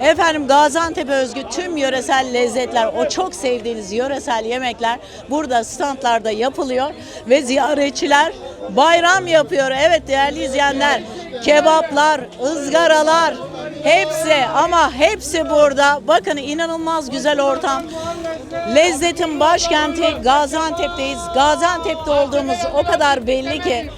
Efendim Gaziantep'e özgü tüm yöresel lezzetler, o çok sevdiğiniz yöresel yemekler burada standlarda yapılıyor ve ziyaretçiler bayram yapıyor. Evet değerli izleyenler, kebaplar, ızgaralar, hepsi ama hepsi burada. Bakın inanılmaz güzel ortam. Lezzetin başkenti Gaziantep'teyiz. Gaziantep'te olduğumuz o kadar belli ki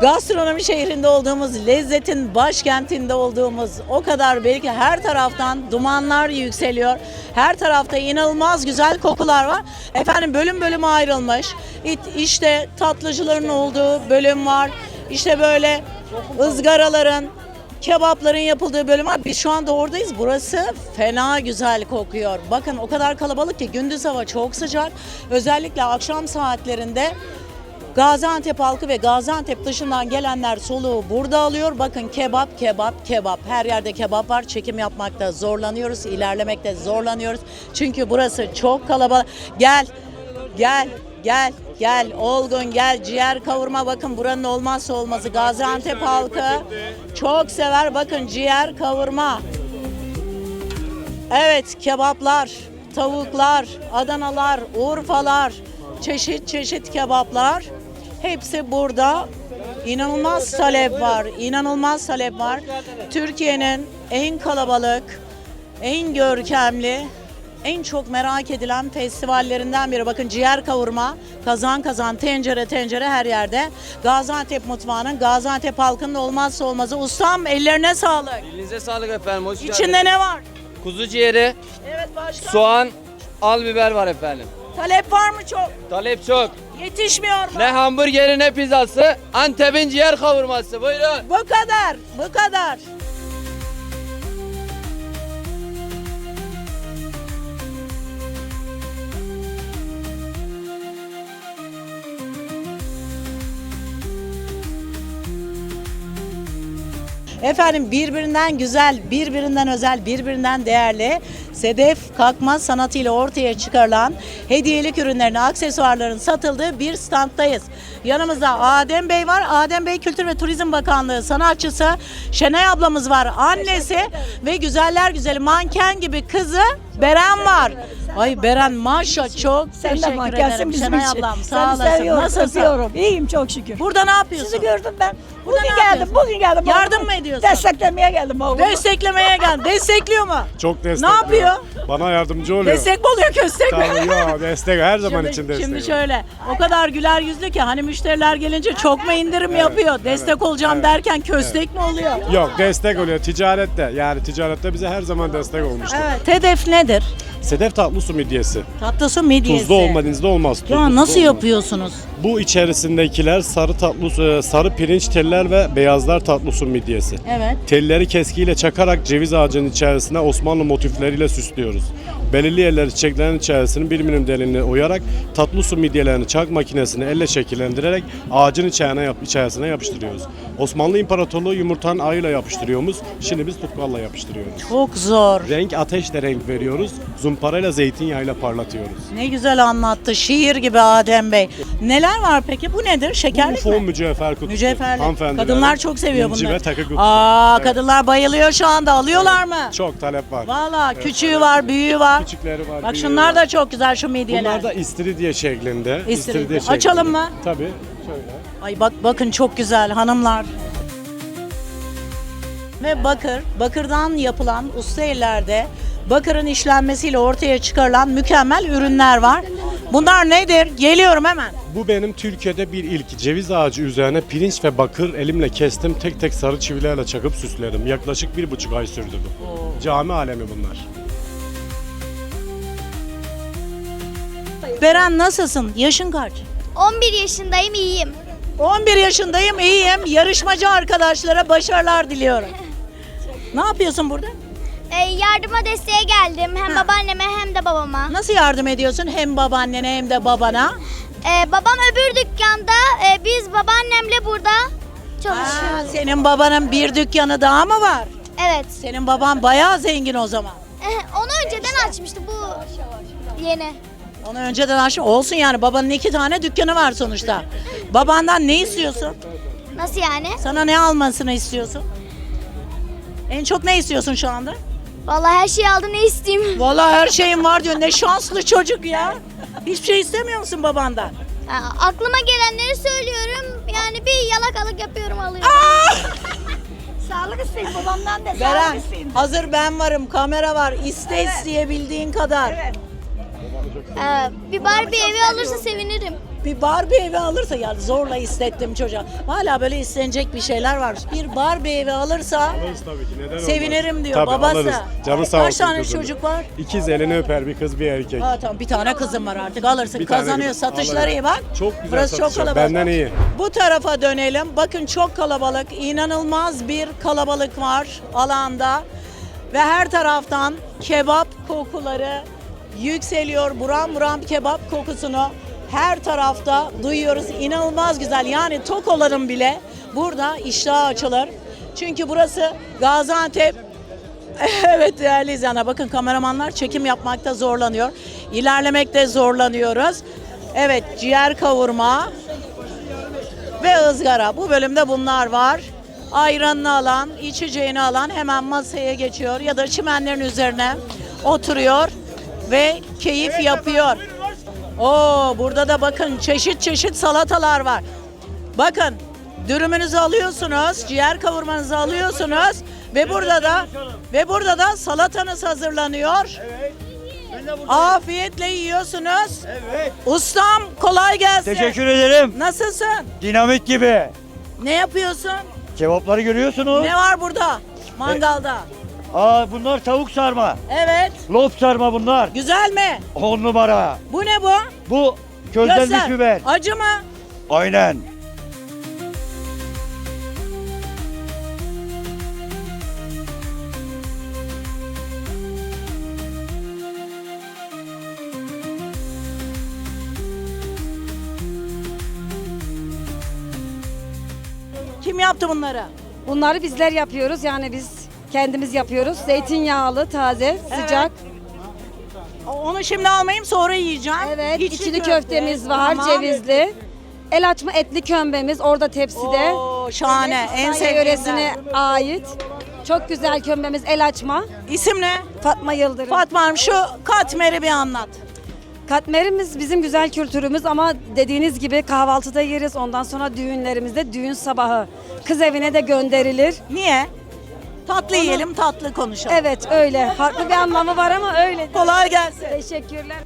gastronomi şehrinde olduğumuz, lezzetin başkentinde olduğumuz o kadar belli ki her taraftan dumanlar yükseliyor. Her tarafta inanılmaz güzel kokular var. Efendim bölüm bölüme ayrılmış. İşte tatlıcıların olduğu bölüm var. İşte böyle ızgaraların, kebapların yapıldığı bölüm var. Biz şu anda oradayız. Burası fena güzel kokuyor. Bakın o kadar kalabalık ki gündüz hava çok sıcak. Özellikle akşam saatlerinde Gaziantep halkı ve Gaziantep dışından gelenler soluğu burada alıyor. Bakın kebap, kebap, kebap. Her yerde kebap var. Çekim yapmakta zorlanıyoruz, ilerlemekte zorlanıyoruz. Çünkü burası çok kalabalık. Gel, gel, gel, gel. Olgun gel. Ciğer kavurma bakın buranın olmazsa olmazı. Gaziantep halkı çok sever. Bakın ciğer kavurma. Evet kebaplar, tavuklar, Adanalar, Urfalar, çeşit çeşit kebaplar. Hepsi burada. İnanılmaz talep var, inanılmaz talep var. Türkiye'nin en kalabalık, en görkemli, en çok merak edilen festivallerinden biri. Bakın ciğer kavurma, kazan kazan, tencere tencere her yerde. Gaziantep mutfağının, Gaziantep halkının olmazsa olmazı. Ustam ellerine sağlık. Elinize sağlık efendim. Hoş geldiniz. İçinde ne var? Kuzu ciğeri, Evet başka. soğan, al biber var efendim. Talep var mı çok? Talep çok. Yetişmiyor mu? Ne hamburgeri ne pizzası. Antep'in ciğer kavurması. Buyurun. Bu kadar, bu kadar. Efendim birbirinden güzel, birbirinden özel, birbirinden değerli sedef kalkma sanatıyla ortaya çıkarılan hediyelik ürünlerin, aksesuarların satıldığı bir standdayız. Yanımızda Adem Bey var. Adem Bey Kültür ve Turizm Bakanlığı sanatçısı. Şenay ablamız var. Annesi ve güzeller güzeli manken gibi kızı Beren var. Ay Beren maşa çok Sen de teşekkür mankensin ederim bizim Şenay için. ablam. Sağ Seni olasın. seviyorum, Nasılsın? öpüyorum. İyiyim çok şükür. Burada ne yapıyorsun? Sizi gördüm ben. Burada Bugün geldim, bugün geldim. Yardım oğlumu mı ediyorsun? Desteklemeye geldim oğlumu. Desteklemeye gel. Destekliyor mu? Çok destek. Ne yapıyor? Bana yardımcı oluyor. Destek mi oluyor köstek mi? Tabii ya destek her zaman için destek. şimdi şöyle o kadar güler yüzlü ki hani müşteriler gelince çok mu indirim yapıyor? Destek olacağım derken köstek mi oluyor? Yok destek oluyor ticarette. Yani ticarette bize her zaman destek olmuştur. Evet. Hedef nedir? Sedef tatlı su midyesi. Tatlı su midyesi. Tuzlu olmadığınızda olmaz. Tuzlu Ya su nasıl olmaz. yapıyorsunuz? Bu içerisindekiler sarı tatlı su, e, sarı pirinç teller ve beyazlar tatlı su midyesi. Evet. Telleri keskiyle çakarak ceviz ağacının içerisine Osmanlı motifleriyle süslüyoruz. Belirli yerleri çiçeklerin içerisinin bir milim derinliğine oyarak tatlı su midyelerini çak makinesine elle şekillendirerek ağacın içerisine, yap, içerisine yapıştırıyoruz. Osmanlı İmparatorluğu yumurtanın ağıyla yapıştırıyoruz. Şimdi biz tutkalla yapıştırıyoruz. Çok zor. Renk ateşle renk veriyoruz. Zumparayla zeytinyağıyla parlatıyoruz. Ne güzel anlattı. Şiir gibi Adem Bey. Neler var peki? Bu nedir? Bu Şekerlik fon mi? mücevher kutusu. Mücevherlik. Hanımefendilerin Kadınlar çok seviyor inci bunları. ve takı kutusu. Aa, Evet. kadınlar bayılıyor şu anda. Alıyorlar mı? Çok talep var. Valla küçüğü var, büyüğü var. Küçükleri var. Bak büyüğü şunlar var. da çok güzel şu midyeler. Bunlar da istiridye şeklinde. İstiridye. Açalım mı? Tabii. Şöyle. Ay bak bakın çok güzel hanımlar. Ve bakır, bakırdan yapılan usta ellerde bakırın işlenmesiyle ortaya çıkarılan mükemmel ürünler var. Bunlar nedir? Geliyorum hemen. Bu benim Türkiye'de bir ilk. Ceviz ağacı üzerine pirinç ve bakır elimle kestim. Tek tek sarı çivilerle çakıp süsledim. Yaklaşık bir buçuk ay sürdü bu. Cami alemi bunlar. Beren nasılsın? Yaşın kaç? 11 yaşındayım iyiyim. 11 yaşındayım, iyiyim. Yarışmacı arkadaşlara başarılar diliyorum. Ne yapıyorsun burada? Ee, yardıma desteğe geldim. Hem Ha. babaanneme hem de babama. Nasıl yardım ediyorsun hem babaannene hem de babana? Ee, babam öbür dükkanda. ee, biz babaannemle burada Aa, çalışıyoruz. senin babanın bir dükkanı daha mı var? Evet. Senin baban bayağı zengin o zaman. Eh, Onu önceden açmıştı bu yeni. Onu önceden aşım olsun yani babanın iki tane dükkanı var sonuçta. Babandan ne istiyorsun? Nasıl yani? Sana ne almasını istiyorsun? En çok ne istiyorsun şu anda? Vallahi her şeyi aldı ne isteyeyim. Vallahi her şeyim var diyor. Ne şanslı çocuk ya. Hiçbir şey istemiyor musun babandan? Ya, aklıma gelenleri söylüyorum. Yani bir yalakalık yapıyorum alıyorum. Sağlık isteyin babamdan da Beren, sağlık isteyin. hazır ben varım, kamera var. İste isteyebildiğin kadar. Evet. Ee, bir Barbie evi alırsa sevinirim. Bir Barbie evi alırsa ya zorla istettim çocuğa. Hala böyle istenecek bir şeyler var. Bir Barbie evi alırsa Alırız tabii ki. Neden olmaz? sevinirim diyor Tabii, babası. alırız. Canı sağ Kaç olsun tane kızım. çocuk var? İkiz elini öper bir kız bir erkek. Ha tamam bir tane kızım var artık alırsın Bir tane kazanıyor kız, satışları alırım. iyi bak. Çok güzel Burası çok satışlar, kalabalık. benden iyi. Bu tarafa dönelim. Bakın çok kalabalık. inanılmaz bir kalabalık var alanda. Ve her taraftan kebap kokuları yükseliyor. Buram buram kebap kokusunu her tarafta duyuyoruz. İnanılmaz güzel. Yani tok olanın bile burada iştahı açılır. Çünkü burası Gaziantep Evet değerli izleyenler bakın kameramanlar çekim yapmakta zorlanıyor. İlerlemekte zorlanıyoruz. Evet ciğer kavurma ve ızgara. Bu bölümde bunlar var. Ayranını alan, içeceğini alan hemen masaya geçiyor ya da çimenlerin üzerine oturuyor ve keyif yapıyor. Oo burada da bakın çeşit çeşit salatalar var. Bakın dürümünüzü alıyorsunuz, ciğer kavurmanızı alıyorsunuz ve burada da ve burada da salatanız hazırlanıyor. Afiyetle yiyorsunuz. Evet. Ustam kolay gelsin. Teşekkür ederim. Nasılsın? Dinamit gibi. Ne yapıyorsun? Kebapları görüyorsunuz. Ne var burada? Mangalda. Aa bunlar tavuk sarma. Evet. Lop sarma bunlar. Güzel mi? 10 numara. Bu ne bu? Bu közlenmiş Göster. biber. Acı mı? Aynen. Kim yaptı bunları? Bunları bizler yapıyoruz. Yani biz kendimiz yapıyoruz. Zeytinyağlı, taze, sıcak. Onu şimdi almayayım sonra yiyeceğim. Evet, İçli içli köfte. köftemiz var, Tamam. cevizli. El açma etli kömbemiz orada tepside. Oo, şahane. En Sanya sevdiğimden. yöresine ait. Çok güzel kömbemiz el açma. İsim ne? Fatma Yıldırım. Fatma Hanım şu katmeri bir anlat. Katmerimiz bizim güzel kültürümüz ama dediğiniz gibi kahvaltıda yeriz. Ondan sonra düğünlerimizde düğün sabahı kız evine de gönderilir. Niye? Tatlı yiyelim, tatlı konuşalım. Evet öyle. Farklı bir anlamı var ama öyle. Kolay gelsin. Teşekkürler.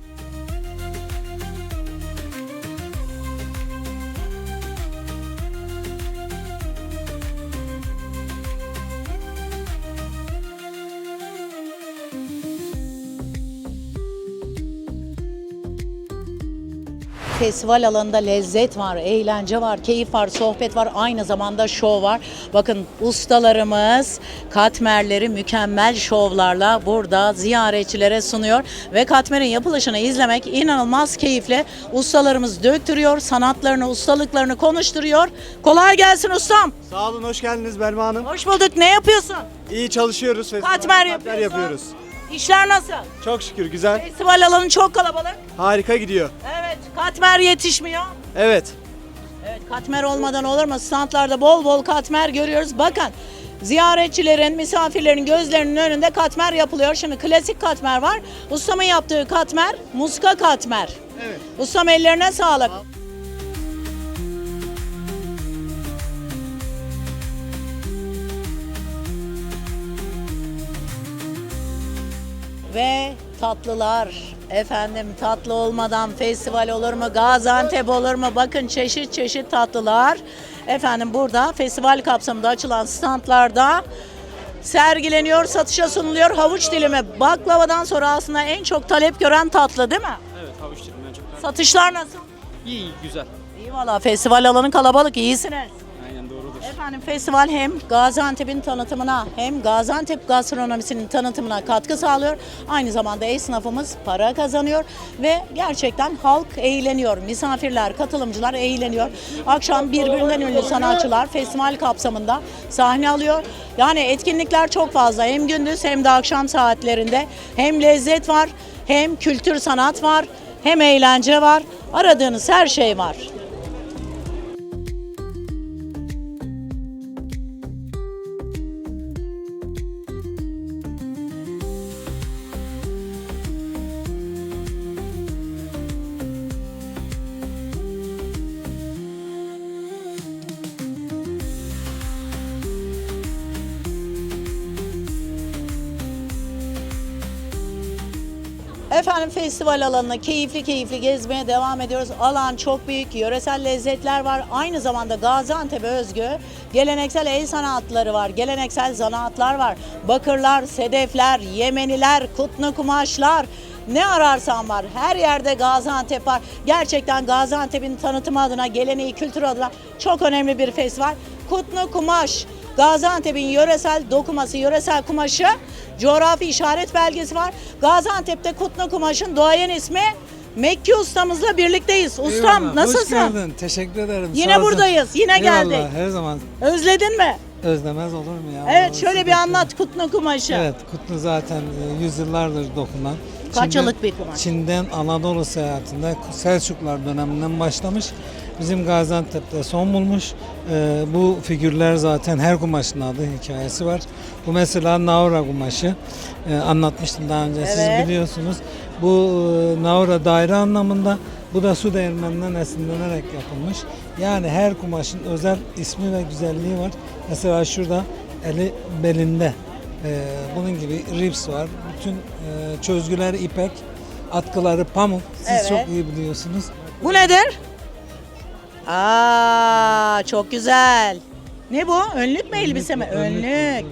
Festival alanında lezzet var, eğlence var, keyif var, sohbet var, aynı zamanda şov var. Bakın ustalarımız katmerleri mükemmel şovlarla burada ziyaretçilere sunuyor ve katmerin yapılışını izlemek inanılmaz keyifli. Ustalarımız döktürüyor, sanatlarını, ustalıklarını konuşturuyor. Kolay gelsin ustam. Sağ olun, hoş geldiniz Belma Hanım. Hoş bulduk. Ne yapıyorsun? İyi çalışıyoruz. festival Katmer katmer yapıyorsun. yapıyoruz. İşler nasıl? Çok şükür, güzel. Festival alanı çok kalabalık. Harika gidiyor. Evet, katmer yetişmiyor. Evet. Evet katmer olmadan olur mu? Standlarda bol bol katmer görüyoruz. Bakın ziyaretçilerin, misafirlerin gözlerinin önünde katmer yapılıyor. Şimdi klasik katmer var. Ustamın yaptığı katmer, muska katmer. Evet. Ustam ellerine sağlık. Ve tatlılar. Efendim tatlı olmadan festival olur mu? Gaziantep olur mu? Bakın çeşit çeşit tatlılar. Efendim burada festival kapsamında açılan standlarda sergileniyor, satışa sunuluyor. Havuç dilimi baklavadan sonra aslında en çok talep gören tatlı değil mi? Evet havuç dilimden çok. Satışlar nasıl? İyi güzel. İyi valla festival alanı kalabalık iyisiniz. Efendim festival hem Gaziantep'in tanıtımına hem Gaziantep gastronomisinin tanıtımına katkı sağlıyor. Aynı zamanda esnafımız para kazanıyor ve gerçekten halk eğleniyor. Misafirler, katılımcılar eğleniyor. Akşam birbirinden ünlü sanatçılar festival kapsamında sahne alıyor. Yani etkinlikler çok fazla. Hem gündüz hem de akşam saatlerinde hem lezzet var, hem kültür sanat var, hem eğlence var. Aradığınız her şey var. Efendim festival alanına keyifli keyifli gezmeye devam ediyoruz. Alan çok büyük, yöresel lezzetler var. Aynı zamanda Gaziantep'e özgü geleneksel el sanatları var, geleneksel zanaatlar var. Bakırlar, sedefler, yemeniler, kutlu kumaşlar, ne ararsan var. Her yerde Gaziantep var. Gerçekten Gaziantep'in tanıtımı adına, geleneği, kültürü adına çok önemli bir festival. Kutlu Kumaş, Gaziantep'in yöresel dokuması, yöresel kumaşı, coğrafi işaret belgesi var. Gaziantep'te Kutlu Kumaş'ın doğayan ismi Mekki ustamızla birlikteyiz. Ustam Eyvallah, nasılsın? Hoş geldin. Teşekkür ederim. Yine Sağ buradayız, yine Eyvallah, geldik. Her zaman Özledin mi? özlemez olur mu ya? Evet şöyle bir anlat Kutlu Kumaş'ı. Evet, Kutlu zaten e, yüzyıllardır dokunan. Kaç yıllık bir kumaş? Çin'den Anadolu seyahatinde Selçuklar döneminden başlamış. Bizim Gaziantep'te son bulmuş. E, bu figürler zaten her kumaşın adı hikayesi var. Bu mesela Naura kumaşı. E, anlatmıştım daha önce Evet. siz biliyorsunuz. Bu e, Naura daire anlamında. Bu da su değirmeninden esinlenerek yapılmış. Yani her kumaşın özel ismi ve güzelliği var. Mesela şurada eli belinde. Ee, bunun gibi rips var. Bütün e, çözgüler ipek, atkıları pamuk. Siz Evet. çok iyi biliyorsunuz. Bu nedir? Aa çok güzel. Ne bu? Önlük mü elbise mi? Önlük.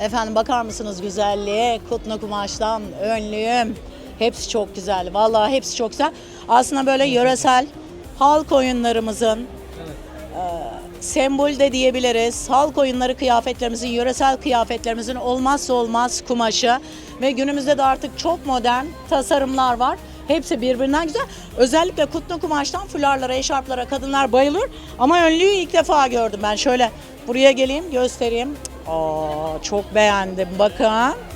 Efendim bakar mısınız güzelliğe? Kutlu kumaştan önlüğüm. Hepsi çok güzel. Vallahi hepsi çok güzel. Aslında böyle yöresel halk oyunlarımızın e, sembol de diyebiliriz. Halk oyunları kıyafetlerimizin, yöresel kıyafetlerimizin olmazsa olmaz kumaşı ve günümüzde de artık çok modern tasarımlar var. Hepsi birbirinden güzel. Özellikle kutlu kumaştan fularlara, eşarplara kadınlar bayılır. Ama önlüğü ilk defa gördüm ben. Şöyle buraya geleyim, göstereyim. Aa, çok beğendim. Bakın.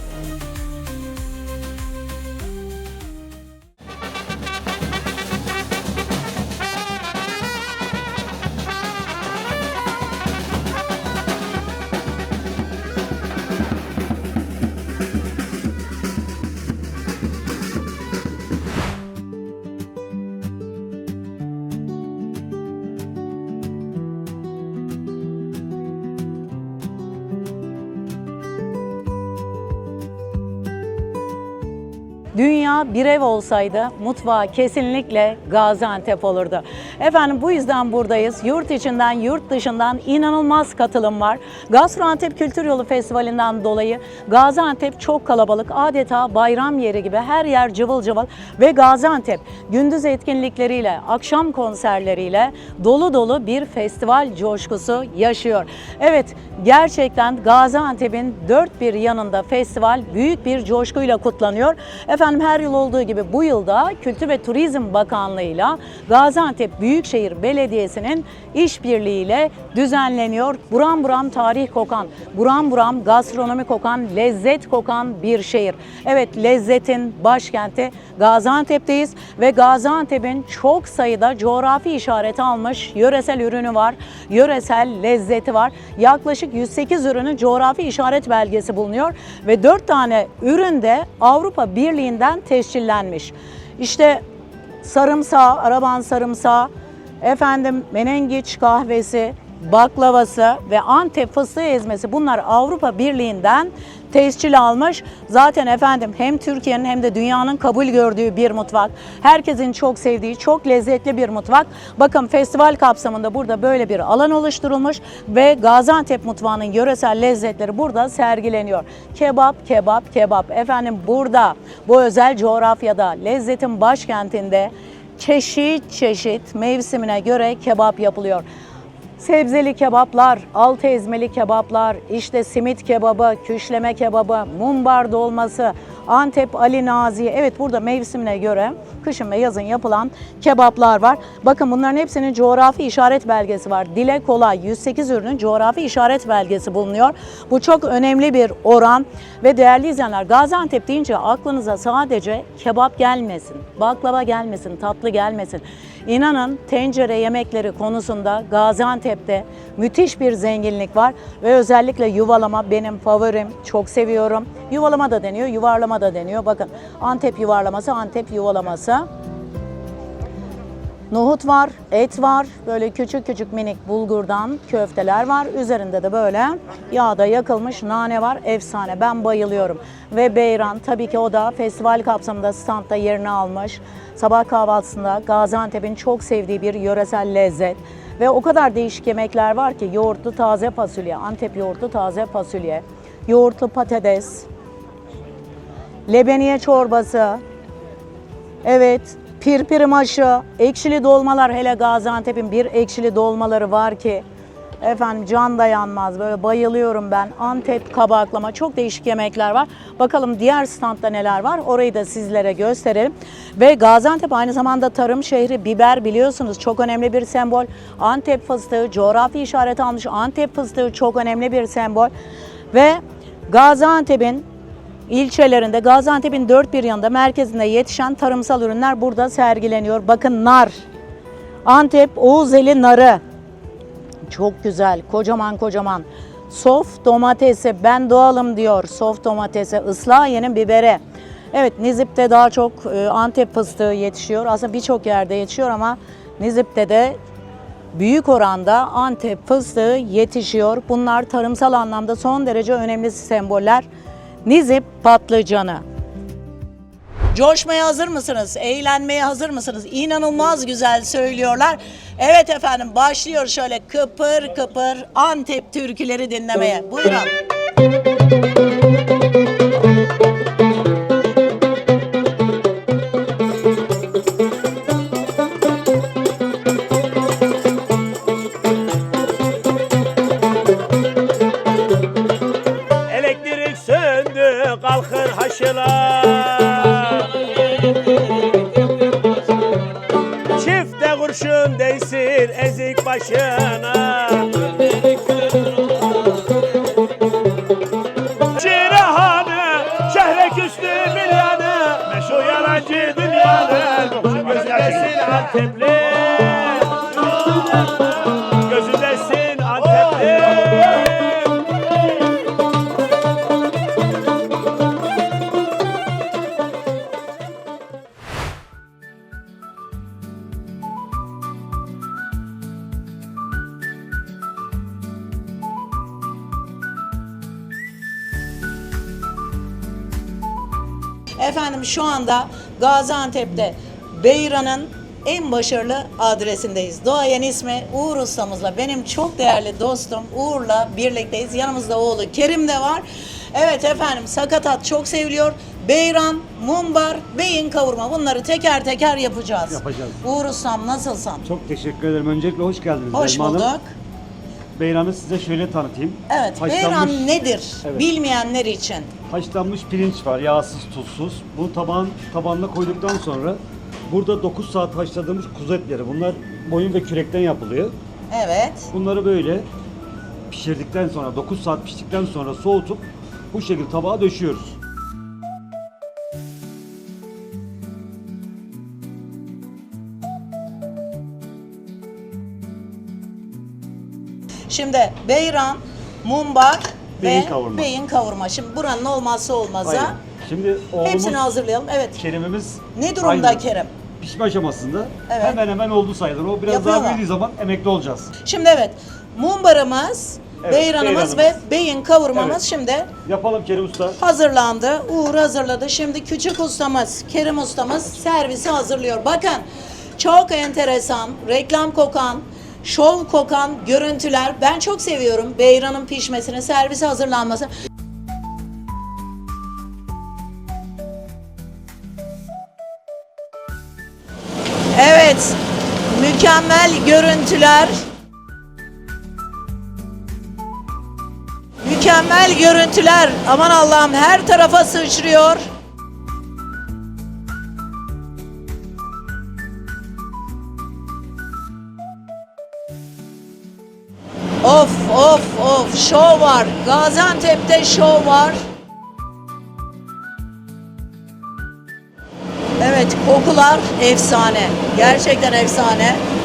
Dünya bir ev olsaydı mutfağı kesinlikle Gaziantep olurdu. Efendim bu yüzden buradayız. Yurt içinden, yurt dışından inanılmaz katılım var. Gastroantep Kültür Yolu Festivali'nden dolayı Gaziantep çok kalabalık. Adeta bayram yeri gibi her yer cıvıl cıvıl ve Gaziantep gündüz etkinlikleriyle, akşam konserleriyle dolu dolu bir festival coşkusu yaşıyor. Evet gerçekten Gaziantep'in dört bir yanında festival büyük bir coşkuyla kutlanıyor. Efendim her yıl olduğu gibi bu yılda Kültür ve Turizm Bakanlığı'yla Gaziantep Büyükşehir Belediyesi'nin işbirliğiyle düzenleniyor. Buram buram tarih kokan, buram buram gastronomi kokan, lezzet kokan bir şehir. Evet lezzetin başkenti Gaziantep'teyiz ve Gaziantep'in çok sayıda coğrafi işareti almış yöresel ürünü var, yöresel lezzeti var. Yaklaşık 108 ürünün coğrafi işaret belgesi bulunuyor ve 4 tane ürün de Avrupa Birliği'nden tescillenmiş. İşte sarımsağı, araban sarımsağı, efendim menengiç kahvesi, baklavası ve Antep fıstığı ezmesi bunlar Avrupa Birliği'nden tescil almış. Zaten efendim hem Türkiye'nin hem de dünyanın kabul gördüğü bir mutfak. Herkesin çok sevdiği, çok lezzetli bir mutfak. Bakın festival kapsamında burada böyle bir alan oluşturulmuş ve Gaziantep mutfağının yöresel lezzetleri burada sergileniyor. Kebap, kebap, kebap. Efendim burada bu özel coğrafyada, lezzetin başkentinde çeşit çeşit mevsimine göre kebap yapılıyor. Sebzeli kebaplar, altı ezmeli kebaplar, işte simit kebabı, küşleme kebabı, mumbar dolması, Antep Ali Nazi. Evet burada mevsimine göre kışın ve yazın yapılan kebaplar var. Bakın bunların hepsinin coğrafi işaret belgesi var. Dile kolay 108 ürünün coğrafi işaret belgesi bulunuyor. Bu çok önemli bir oran ve değerli izleyenler Gaziantep deyince aklınıza sadece kebap gelmesin, baklava gelmesin, tatlı gelmesin. İnanın tencere yemekleri konusunda Gaziantep'te müthiş bir zenginlik var ve özellikle yuvalama benim favorim. Çok seviyorum. Yuvalama da deniyor, yuvarlama da deniyor. Bakın Antep yuvarlaması, Antep yuvalaması. Nohut var, et var, böyle küçük küçük minik bulgurdan köfteler var. Üzerinde de böyle yağda yakılmış nane var. Efsane. Ben bayılıyorum. Ve beyran tabii ki o da festival kapsamında standta yerini almış. Sabah kahvaltısında Gaziantep'in çok sevdiği bir yöresel lezzet. Ve o kadar değişik yemekler var ki yoğurtlu taze fasulye, Antep yoğurtlu taze fasulye, yoğurtlu patates, lebeniye çorbası, Evet, pirpir maşı, ekşili dolmalar hele Gaziantep'in bir ekşili dolmaları var ki efendim can dayanmaz. Böyle bayılıyorum ben. Antep kabaklama çok değişik yemekler var. Bakalım diğer standta neler var. Orayı da sizlere gösterelim. Ve Gaziantep aynı zamanda tarım şehri biber biliyorsunuz çok önemli bir sembol. Antep fıstığı coğrafi işaret almış. Antep fıstığı çok önemli bir sembol. Ve Gaziantep'in ilçelerinde Gaziantep'in dört bir yanında merkezinde yetişen tarımsal ürünler burada sergileniyor. Bakın nar, Antep Oğuzeli narı. Çok güzel, kocaman kocaman. Sof domatesi, ben doğalım diyor. Sof domatesi, Islahiye'nin biberi. Evet Nizip'te daha çok e, Antep fıstığı yetişiyor. Aslında birçok yerde yetişiyor ama Nizip'te de büyük oranda Antep fıstığı yetişiyor. Bunlar tarımsal anlamda son derece önemli semboller. Nizip patlıcanı. Coşmaya hazır mısınız? Eğlenmeye hazır mısınız? İnanılmaz güzel söylüyorlar. Evet efendim başlıyor şöyle kıpır kıpır Antep türküleri dinlemeye. Buyurun. Antepli. Gözündesin Antepli. Efendim şu anda Gaziantep'te Beyran'ın en başarılı adresindeyiz. Doğayan ismi Uğur ustamızla benim çok değerli dostum Uğur'la birlikteyiz. Yanımızda oğlu Kerim de var. Evet efendim sakatat çok seviliyor. Beyran, mumbar, beyin kavurma bunları teker teker yapacağız. Yapacağız. Uğur ustam nasılsın? Çok teşekkür ederim. Öncelikle hoş geldiniz. Hoş Belma Hanım. bulduk. Beyran'ı size şöyle tanıtayım. Evet, Haşlanmış- beyran nedir? Evet. Bilmeyenler için. Haşlanmış pirinç var, yağsız, tuzsuz. Bunu tabağın tabağına koyduktan sonra burada 9 saat haşladığımız kuzu etleri. Bunlar boyun ve kürekten yapılıyor. Evet. Bunları böyle pişirdikten sonra 9 saat piştikten sonra soğutup bu şekilde tabağa döşüyoruz. Şimdi beyran, mumbar Beyin ve kavurma. beyin kavurma. Şimdi buranın olmazsa olmazı. Aynen. Şimdi oğlumuz Hepsini hazırlayalım. Evet. Kerimimiz Ne durumda aynı Kerem? Pişme aşamasında Evet. hemen hemen oldu sayılır. O biraz daha mu? büyüdüğü zaman emekli olacağız. Şimdi evet. Mumbarımız, Evet, beyranımız ve beyin kavurmamız Evet. şimdi Yapalım Kerim Usta. hazırlandı. Uğur hazırladı. Şimdi küçük ustamız, Kerim ustamız servisi hazırlıyor. Bakın çok enteresan, reklam kokan, şov kokan görüntüler. Ben çok seviyorum beyranın pişmesini, servise hazırlanması. Mükemmel görüntüler. Mükemmel görüntüler. Aman Allah'ım her tarafa sıçrıyor. Of of of şov var. Gaziantep'te şov var. Evet kokular efsane. Gerçekten efsane.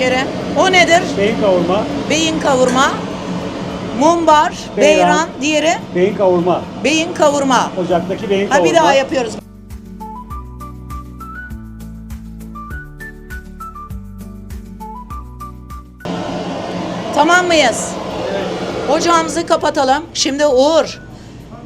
Kerem. O nedir? Beyin kavurma, Beyin kavurma, mumbar, Beyran. beyran, diğeri beyin kavurma. beyin kavurma. Ocaktaki beyin Ha kavurma. bir daha yapıyoruz. Tamam mıyız? Ocağımızı kapatalım. Şimdi Uğur,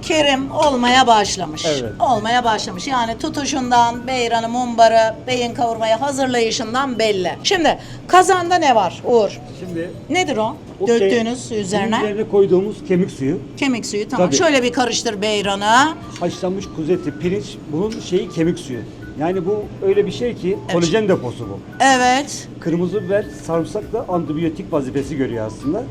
Kerim olmaya başlamış. Evet. Olmaya başlamış. Yani tutuşundan, beyranı, mumbarı, beyin kavurmaya hazırlayışından belli. Şimdi kazanda ne var Uğur? Şimdi Nedir o? o Döktüğünüz ke- üzerine. Üzerine koyduğumuz kemik suyu, Kemik suyu tamam. Tabii. Şöyle bir karıştır beyranı. haşlanmış kuzu eti, pirinç, bunun şeyi kemik suyu. Yani bu öyle bir şey ki kolajen deposu bu. Evet. Kırmızı biber, sarımsak da antibiyotik vazifesi görüyor aslında.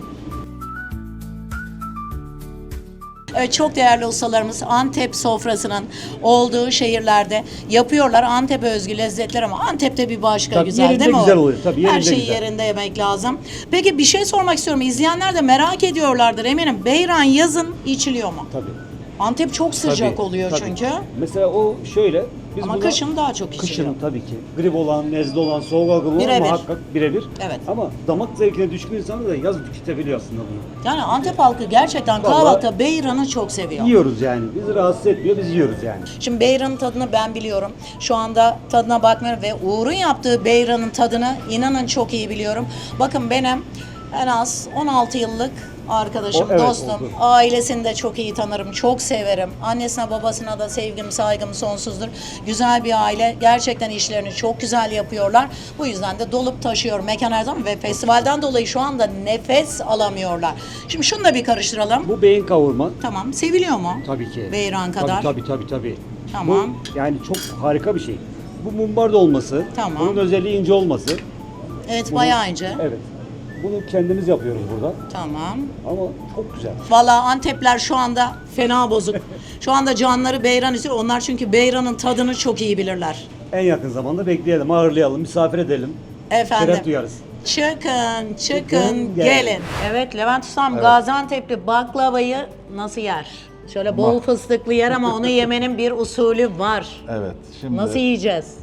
Evet, çok değerli ustalarımız Antep sofrasının olduğu şehirlerde yapıyorlar Antep özgü lezzetler ama Antep'te bir başka Tabii güzel yerinde değil mi? güzel oluyor, tabii Her şeyi güzel. yerinde yemek lazım. Peki bir şey sormak istiyorum. İzleyenler de merak ediyorlardır eminim. Beyran yazın içiliyor mu? Tabii. Antep çok sıcak Tabii, oluyor tabii. çünkü. Mesela o şöyle. Biz Ama buna- kışın daha çok içiliyor. Kışın tabii ki. Grip olan, nezle olan, soğuk algınlığı Birebir. muhakkak birebir. Evet. Ama damak zevkine düşkün insanı da yaz tüketebiliyor aslında bunu. Yani Antep halkı gerçekten Vallahi- kahvaltıda beyranı çok seviyor. Yiyoruz yani. Bizi rahatsız etmiyor, biz yiyoruz yani. Şimdi beyranın tadını ben biliyorum. Şu anda tadına bakmıyorum ve Uğur'un yaptığı beyranın tadını inanın çok iyi biliyorum. Bakın benim en az 16 yıllık arkadaşım, O, evet, dostum, oldu. ailesini de çok iyi tanırım, çok severim. Annesine babasına da sevgim, saygım sonsuzdur. Güzel bir aile, gerçekten işlerini çok güzel yapıyorlar. Bu yüzden de dolup taşıyor mekan her zaman ve festivalden dolayı şu anda nefes alamıyorlar. Şimdi şunu da bir karıştıralım. Bu beyin kavurma. Tamam, seviliyor mu? Tabii ki. Beyran kadar. Tabii tabii tabii. tabii. Tamam. Bu yani çok harika bir şey. Bu mumbarda olması, Tamam. bunun özelliği ince olması. Evet, bayağı ince. Evet. Bunu kendimiz yapıyoruz burada Tamam. ama çok güzel. Valla Antepler şu anda fena bozuk. Şu anda canları beyran istiyor. Onlar çünkü beyranın tadını çok iyi bilirler. En yakın zamanda bekleyelim, ağırlayalım, misafir edelim. Efendim. Şeref duyarız. Çıkın, çıkın, Çıkın, gelin. gelin. Evet Levent Ustam Gaziantep'li baklavayı nasıl yer? Şöyle bol fıstıklı yer ama onu yemenin bir usulü var. Evet. Şimdi Nasıl yiyeceğiz?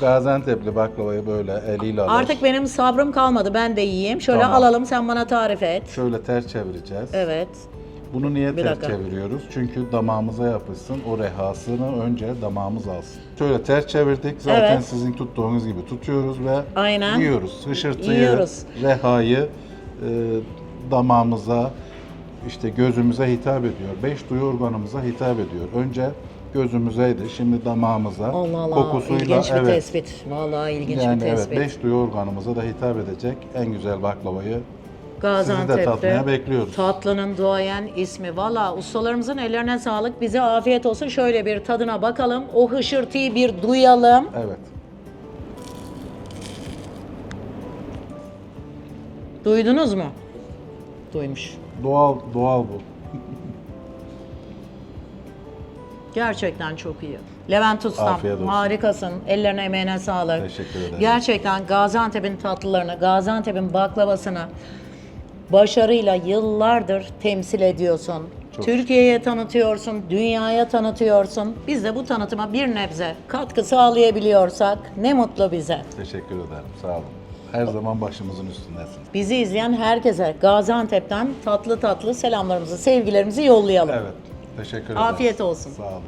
Gaziantep'li baklavayı böyle eliyle alır. Artık benim sabrım kalmadı. Ben de yiyeyim. Şöyle Tamam. alalım sen bana tarif et. Şöyle ters çevireceğiz. Evet. Bunu niye Bir ters dakika. çeviriyoruz? Çünkü damağımıza yapışsın. O rehasını önce damağımız alsın. Şöyle ters çevirdik. Zaten Evet. sizin tuttuğunuz gibi tutuyoruz ve Aynen. yiyoruz. Hışırtıyı, Yiyoruz. rehayı e, damağımıza, işte gözümüze hitap ediyor. Beş duyu organımıza hitap ediyor. Önce gözümüzeydi. Şimdi damağımıza. Allah Allah. Kokusuyla ilginç bir evet. tespit. Vallahi ilginç Yani bir evet tespit. beş duyu organımıza da hitap edecek en güzel baklavayı Gaziantep'te Sizi de tatmaya bekliyoruz. Tatlının duayen ismi. Valla ustalarımızın ellerine sağlık. Bize afiyet olsun. Şöyle bir tadına bakalım. O hışırtıyı bir duyalım. evet. Duydunuz mu? Duymuş. Doğal doğal bu. Gerçekten çok iyi. Levent Ustam Afiyet olsun. harikasın. Ellerine emeğine sağlık. Teşekkür ederim. Gerçekten Gaziantep'in tatlılarını, Gaziantep'in baklavasını başarıyla yıllardır temsil ediyorsun. Çok Türkiye'ye tanıtıyorsun, dünyaya tanıtıyorsun. Biz de bu tanıtıma bir nebze katkı sağlayabiliyorsak ne mutlu bize. Teşekkür ederim. Sağ olun. Her zaman başımızın üstündesiniz. Bizi izleyen herkese Gaziantep'ten tatlı tatlı selamlarımızı, sevgilerimizi yollayalım. Evet. Teşekkür ederim. Afiyet olsun. Sağ olun.